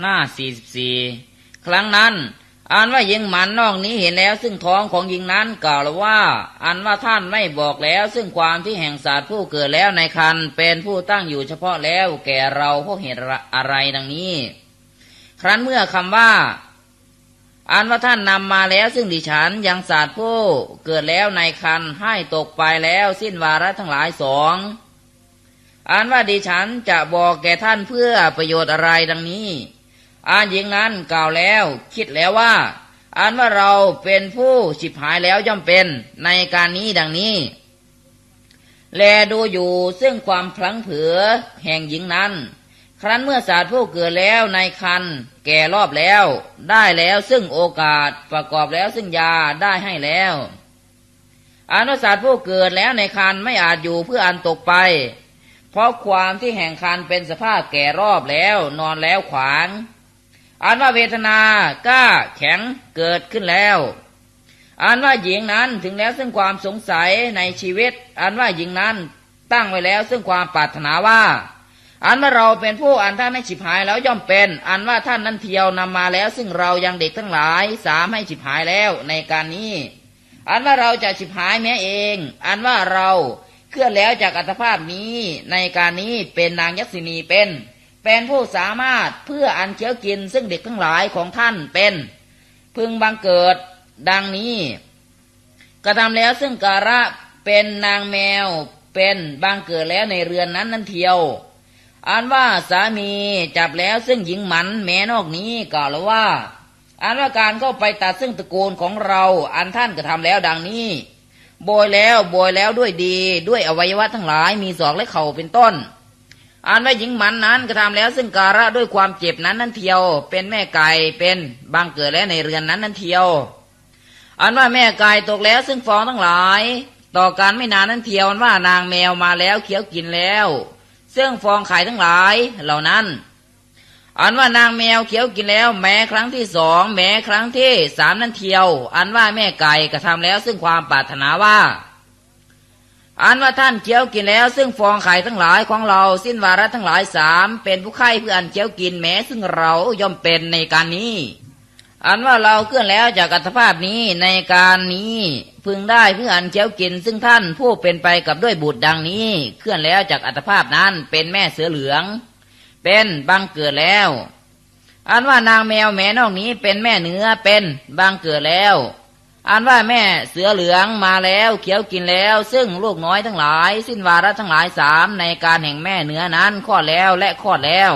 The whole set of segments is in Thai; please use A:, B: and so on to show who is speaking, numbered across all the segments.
A: หน้าสี่สิบสี่ครั้งนั้นอันว่าหญิงหมันนอกนี้เห็นแล้ว ซึ่งท้องของหญิงนั้นกล่าวว่า อันว่าท่านไม่บอกแล้ว ซึ่งความที่แห่งศาสตร์ผู้เกิดแล้วในคันเป็นผู้ตั้งอยู่เฉพาะแล้วแก่เราพราะเหตุอะไรดังนี้ ครั้นเมื่อคำว่า อันว่าท่านนำมาแล้วซึ่งดิฉันยังศาสตร์ผู้เกิดแล้วในคันให้ตกไปแล้วสิ้นวาระทั้งหลายสองอันว่าดิฉันจะบอกแก่ท่านเพื่อประโยชน์อะไรดังนี้ อันหญิงนั้นกล่าวแล้ว คิดแล้วว่า อันว่าเราเป็นผู้ฉิบหายแล้วย่อมเป็นในการนี้ดังนี้ แลดูอยู่ซึ่งความพลังเผือแห่งหญิงนั้น ครั้นเมื่อศาสตร์ผู้เกิดแล้วในคันแก่รอบแล้ว ได้แล้วซึ่งโอกาสประกอบแล้วซึ่งยาได้ให้แล้วอนุศาสตร์ผู้เกิดแล้วในคันไม่อาจอยู่เพื่ออันตกไป เพราะความที่แห่งคันเป็นสภาพแก่รอบแล้วนอนแล้วขวาง อันว่าเวทนาก้าแข็งเกิดขึ้นแล้ว อันว่าหญิงนั้นถึงแล้วซึ่งความสงสัยในชีวิต อันว่าหญิงนั้นตั้งไว้แล้วซึ่งความปรารถนาว่า อันว่าเราเป็นผู้อันท่านให้ฉิบหายแล้วย่อมเป็น อันว่าท่านนั้นเที่ยวนำมาแล้ว ซึ่งเรายังเด็กทั้งหลาย สามให้ฉิบหายแล้วในการนี้ อันว่าเราจะฉิบหายแม้เอง อันว่าเราเคลื่อนแล้วจากอัตภาพนี้ในการนี้เป็นนางยักษินีเป็น เป็นผู้สามารถเพื่ออันเคี้ยวกินซึ่งเด็กทั้งหลายของท่านเป็น พึงบังเกิดดังนี้ กระทำแล้วซึ่งการะเป็นนางแมวเป็นบังเกิดแล้วในเรือนนั้นนั้นเทียวอันว่าสามีจับแล้วซึ่งหญิงหมันแม้นอกนี้กล่าวแล้วว่าอันว่าการเข้าไปตัดซึ่งตระกูลของเราอันท่านกระทำแล้วดังนี้โบยแล้วโบยแล้วด้วยดี ด้วยอวัยวะทั้งหลายมีศอกและเข่าเป็นต้น อันว่าหญิงหมันนั้นกระทำแล้วซึ่งการะด้วยความเจ็บนั้นนั้นเทียว เป็นแม่ไก่เป็นบางเกิดแล้วในเรือนนั้นนั้นเทียว อันว่าแม่ไก่ตกแล้วซึ่งฟองทั้งหลาย ต่อการไม่นานนั้นเทียวอันว่านางแมวมาแล้วเคี้ยวกินแล้ว ซึ่งฟองไข่ทั้งหลายเหล่านั้น อันว่านางแมวเคี้ยวกินแล้ว แม้ครั้งที่สองแม้ครั้งที่สามนั้นเทียว อันว่าแม่ไก่กระทำแล้วซึ่งความปรารถนาว่า อันว่าท่านเคี้ยวกินแล้ว ซึ่งฟองไข่ทั้งหลายของเราสิ้นวาระทั้งหลายสามเป็นผู้ไข่เพื่ออันเคี้ยวกินแม้ ซึ่งเราย่อมเป็นในการนี้ อันว่าเราเคลื่อนแล้วจากอัตภาพนี้ในการนี้ พึงได้เพื่ออันเคี้ยวกิน ซึ่งท่านผู้เป็นไปกับด้วยบุตรดังนี้ เคลื่อนแล้วจากอัตภาพนั้นเป็นแม่เสือเหลือง เป็นบังเกิดแล้ว อันว่านางแมวแม่นอกนี้เป็นแม่เนื้อเป็นบังเกิดแล้ว อันว่าแม่เสือเหลืองมาแล้วเขี้ยวกินแล้ว ซึ่งลูกน้อยทั้งหลาย สิ้นวาระทั้งหลายสามในการแห่งแม่เนื้อนั้นคลอดแล้วและคลอดแล้ว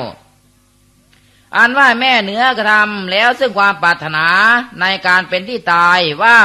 A: อันว่าแม่เนื้อกระทำแล้วซึ่งความปรารถนาในการเป็นที่ตายว่า